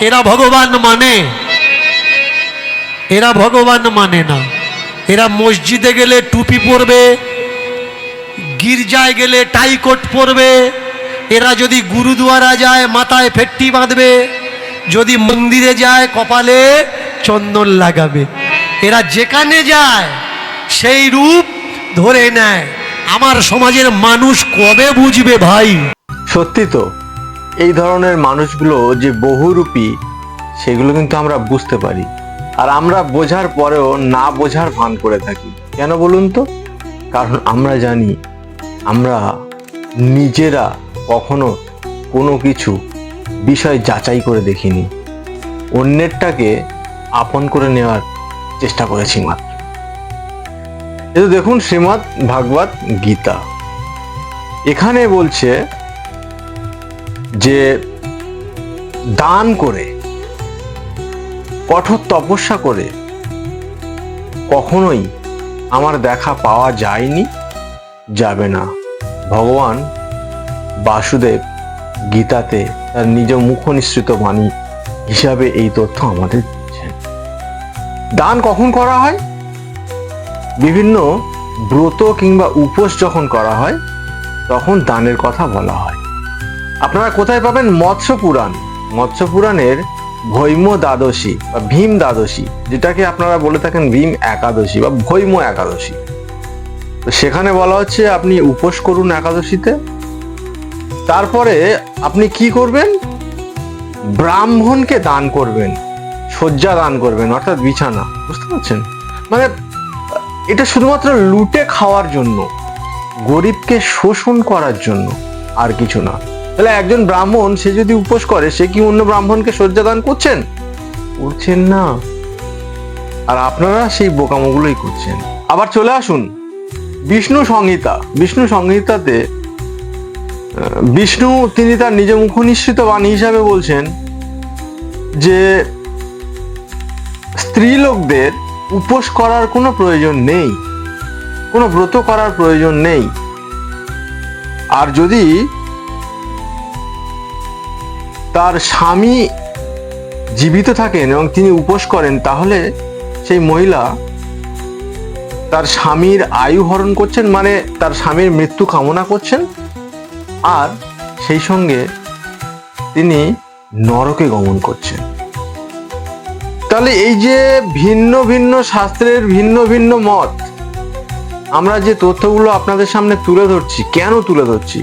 এরা ভগবান মানে। এরা ভগবান মানে না। এরা মসজিদে গেলে টুপি পরবে, গির্জায় গেলে টাইকোট পরবে, এরা যদি গুরুদুয়ারা যায়, মাথায় ফেট্টি বাঁধবে, যদি মন্দিরে যায়, কপালে চন্দন লাগাবে। এরা যেখানে যায়, সেই রূপ ধরে নেয়। আমার সমাজের মানুষ কবে বুঝবে ভাই? সত্যি তো। এই ধরনের মানুষগুলো যে বহুরূপী, সেগুলো কিন্তু আমরা বুঝতে পারি। আর আমরা বোঝার পরেও না বোঝার ভান করে থাকি। কেন বলুন তো? কারণ আমরা জানি, আমরা নিজেরা কখনো কোনো কিছু বিষয় যাচাই করে দেখিনি। অন্যেরটাকে আপন করে নেওয়ার চেষ্টা করেছি মাত্র। দেখুন শ্রীমৎ ভাগবত গীতা। এখানে বলছে যে দান করে, কঠোর তপস্যা করে, কখনোই আমার দেখা পাওয়া যায়নি, যাবে না। ভগবান বাসুদেব গীতাতে তার নিজ মুখ নিঃসৃত বাণী হিসাবে এই তথ্য আমাদের দিচ্ছেন দান কখন করা হয়? বিভিন্ন ব্রত কিংবা উপোস যখন করা হয়, তখন দানের কথা বলা হয়। আপনারা কোথায় পাবেন মৎস্য পুরাণ মৎস্য পুরাণের ভৈম দ্বাদশী বা ভীম দ্বাদশী, যেটাকে আপনারা বলে থাকেন ভীম একাদশী বা ভৈম একাদশী। তো সেখানে বলা হচ্ছে আপনি উপোস করুন একাদশীতে। তারপরে আপনি কি করবেন? ব্রাহ্মণকে দান করবেন, শয্যা দান করবেন, অর্থাৎ বিছানা, বুঝতে পারছেন? মানে এটা শুধুমাত্র লুটে খাওয়ার জন্য, গরিবকে শোষণ করার জন্য আর কিছু না। তাহলে একজন ব্রাহ্মণ, সে যদি উপোস করে, সে কি অন্য ব্রাহ্মণকে শয্যাদান করছেন? করছেন না। আর আপনারা সেই বোকামোগুলোই করছেন। আবার চলে আসুন। বিষ্ণু সংহিতা। বিষ্ণু সংহিতাতে বিষ্ণু তিনি তার নিজ মুখ নিঃসৃত বাণী হিসাবে বলছেন যে স্ত্রী লোকদের উপোস করার কোনো প্রয়োজন নেই। কোনো ব্রত করার প্রয়োজন নেই। আর যদি তার স্বামী জীবিত থাকেন এবং তিনি উপোস করেন, তাহলে সেই মহিলা তার স্বামীর আয়ু হরণ করছেন মানে তার স্বামীর মৃত্যু কামনা করছেন আর সেই সঙ্গে তিনি নরকে গমন করছেন। তাহলে এই যে ভিন্ন ভিন্ন শাস্ত্রের ভিন্ন ভিন্ন মত, আমরা যে তথ্যগুলো আপনাদের সামনে তুলে ধরছি, কেন তুলে ধরছি?